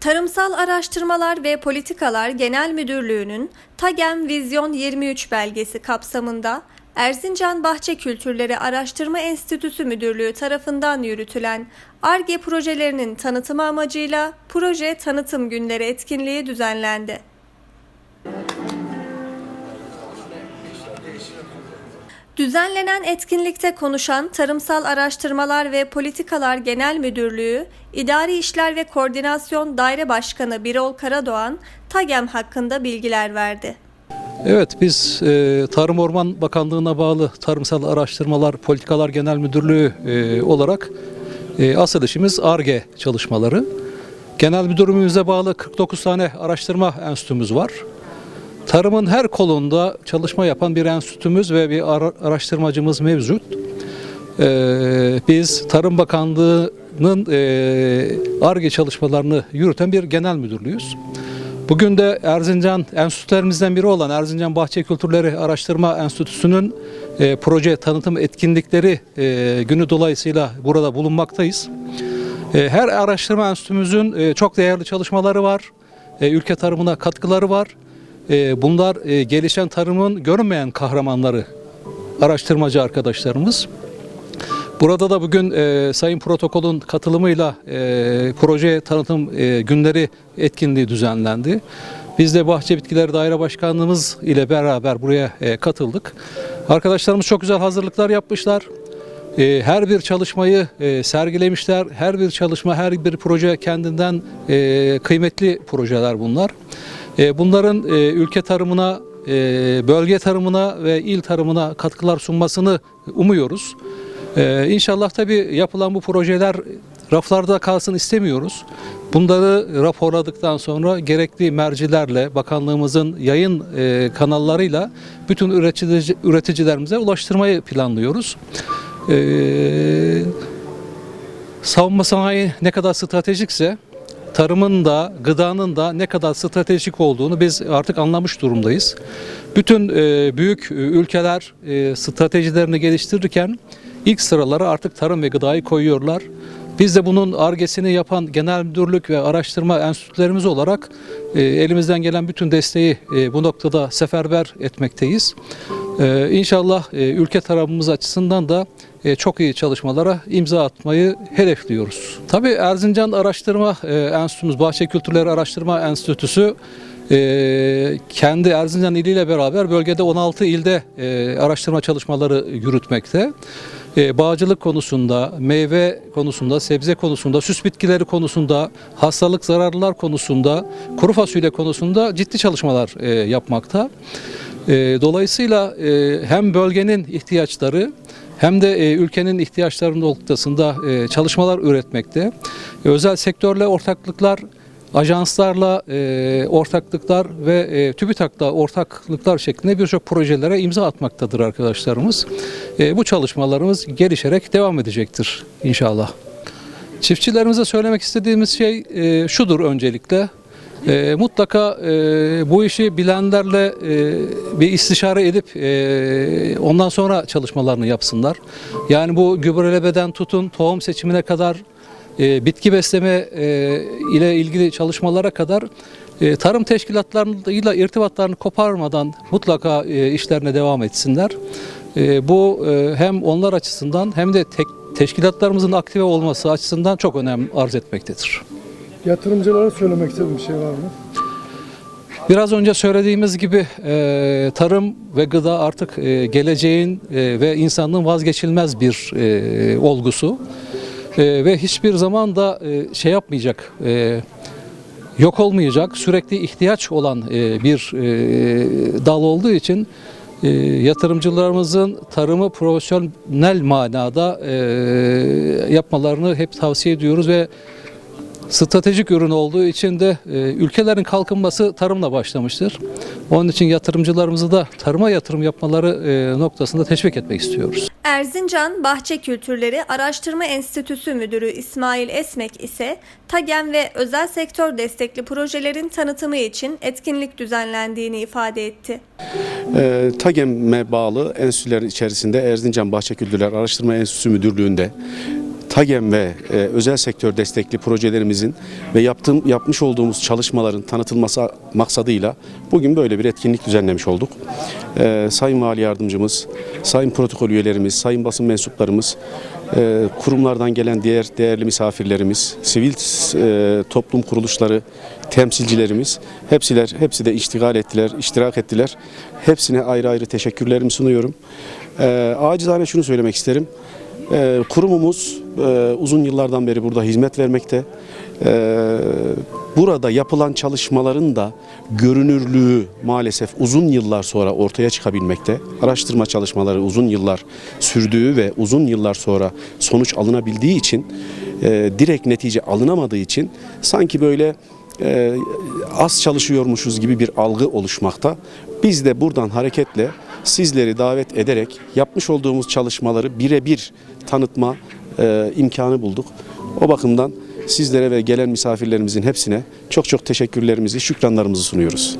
Tarımsal Araştırmalar ve Politikalar Genel Müdürlüğü'nün TAGEM Vizyon 23 belgesi kapsamında Erzincan Bahçe Kültürleri Araştırma Enstitüsü Müdürlüğü tarafından yürütülen ARGE projelerinin tanıtımı amacıyla proje tanıtım günleri etkinliği düzenlendi. Düzenlenen etkinlikte konuşan Tarımsal Araştırmalar ve Politikalar Genel Müdürlüğü, İdari İşler ve Koordinasyon Daire Başkanı Birol Karadoğan, TAGEM hakkında bilgiler verdi. Evet biz e, Tarım Orman Bakanlığı'na bağlı Tarımsal Araştırmalar Politikalar Genel Müdürlüğü e, olarak e, asıl işimiz ARGE çalışmaları. Genel müdürlüğümüze bağlı 49 tane araştırma enstitümüz var. Tarımın her kolunda çalışma yapan bir enstitümüz ve bir ara- araştırmacımız mevcut. Ee, biz Tarım Bakanlığı'nın e, ARGE çalışmalarını yürüten bir genel müdürlüğüz. Bugün de Erzincan enstitülerimizden biri olan Erzincan Bahçe Kültürleri Araştırma Enstitüsü'nün e, proje tanıtım etkinlikleri e, günü dolayısıyla burada bulunmaktayız. E, Her araştırma enstitümüzün e, çok değerli çalışmaları var. E, Ülke tarımına katkıları var. E, Bunlar e, gelişen tarımın görünmeyen kahramanları araştırmacı arkadaşlarımız. Burada da bugün e, Sayın Protokol'ün katılımıyla e, proje tanıtım günleri etkinliği düzenlendi. Biz de Bahçe Bitkileri Daire Başkanlığımız ile beraber buraya katıldık. Arkadaşlarımız çok güzel hazırlıklar yapmışlar. Her bir çalışmayı sergilemişler. Her bir çalışma, her bir proje kendinden kıymetli projeler bunlar. E, bunların e, ülke tarımına, e, bölge tarımına ve il tarımına katkılar sunmasını umuyoruz. İnşallah tabii yapılan bu projeler raflarda kalsın istemiyoruz. Bunları raporladıktan sonra gerekli mercilerle, bakanlığımızın yayın kanallarıyla bütün üretici, üreticilerimize ulaştırmayı planlıyoruz. Ee, savunma sanayi ne kadar stratejikse tarımın da gıdanın da ne kadar stratejik olduğunu biz artık anlamış durumdayız. Bütün e, büyük e, ülkeler e, stratejilerini geliştirirken ilk sıralara artık tarım ve gıdayı koyuyorlar. Biz de bunun argesini yapan genel müdürlük ve araştırma enstitülerimiz olarak e, elimizden gelen bütün desteği e, bu noktada seferber etmekteyiz. E, inşallah e, ülke tarafımız açısından da e, çok iyi çalışmalara imza atmayı hedefliyoruz. Tabii Erzincan Araştırma e, Enstitümüz, Bahçe Kültürleri Araştırma Enstitüsü e, kendi Erzincan iliyle beraber bölgede 16 ilde e, araştırma çalışmaları yürütmekte. E, bağcılık konusunda, meyve konusunda, sebze konusunda, süs bitkileri konusunda, hastalık zararlılar konusunda, kuru fasulye konusunda ciddi çalışmalar e, yapmakta. E, dolayısıyla e, hem bölgenin ihtiyaçları hem de e, ülkenin ihtiyaçları noktasında e, çalışmalar üretmekte. Özel sektörle ortaklıklar, ajanslarla ortaklıklar ve e, TÜBİTAK'la ortaklıklar şeklinde birçok projelere imza atmaktadır arkadaşlarımız. Bu çalışmalarımız gelişerek devam edecektir inşallah. Çiftçilerimize söylemek istediğimiz şey şudur öncelikle. E, mutlaka e, bu işi bilenlerle e, bir istişare edip e, ondan sonra çalışmalarını yapsınlar. Yani bu gübrelebeden tutun tohum seçimine kadar e, bitki besleme e, ile ilgili çalışmalara kadar e, tarım teşkilatlarıyla irtibatlarını koparmadan mutlaka e, işlerine devam etsinler. E, bu e, hem onlar açısından hem de tek, teşkilatlarımızın aktive olması açısından çok önem arz etmektedir. Yatırımcılara söylemek istediğim bir şey var mı? Biraz önce söylediğimiz gibi e, tarım ve gıda artık e, geleceğin e, ve insanlığın vazgeçilmez bir e, olgusu E, ve hiçbir zaman da e, şey yapmayacak, e, yok olmayacak, sürekli ihtiyaç olan e, bir e, dal olduğu için e, yatırımcılarımızın tarımı profesyonel manada e, yapmalarını hep tavsiye ediyoruz ve stratejik ürün olduğu için de e, ülkelerin kalkınması tarımla başlamıştır. Onun için yatırımcılarımızı da tarıma yatırım yapmaları e, noktasında teşvik etmek istiyoruz. Erzincan Bahçe Kültürleri Araştırma Enstitüsü Müdürü İsmail Esmek ise TAGEM ve özel sektör destekli projelerin tanıtımı için etkinlik düzenlendiğini ifade etti. E, TAGEM'e bağlı enstitüler içerisinde Erzincan Bahçe Kültürler Araştırma Enstitüsü Müdürlüğü'nde TAGEM ve e, özel sektör destekli projelerimizin ve yaptığım, yapmış olduğumuz çalışmaların tanıtılması maksadıyla bugün böyle bir etkinlik düzenlemiş olduk. E, Sayın Vali Yardımcımız, Sayın Protokol üyelerimiz, Sayın basın mensuplarımız, e, kurumlardan gelen diğer değerli misafirlerimiz, sivil e, toplum kuruluşları temsilcilerimiz hepsiler hepsi de iştigal ettiler, iştirak ettiler. Hepsine ayrı ayrı teşekkürlerimi sunuyorum. E, acizane şunu söylemek isterim. E, kurumumuz e, uzun yıllardan beri burada hizmet vermekte. E, burada yapılan çalışmaların da görünürlüğü maalesef uzun yıllar sonra ortaya çıkabilmekte. Araştırma çalışmaları uzun yıllar sürdüğü ve uzun yıllar sonra sonuç alınabildiği için e, direkt netice alınamadığı için sanki böyle e, az çalışıyormuşuz gibi bir algı oluşmakta. Biz de buradan hareketle sizleri davet ederek yapmış olduğumuz çalışmaları birebir tanıtma e, imkanı bulduk. O bakımdan sizlere ve gelen misafirlerimizin hepsine çok çok teşekkürlerimizi, şükranlarımızı sunuyoruz.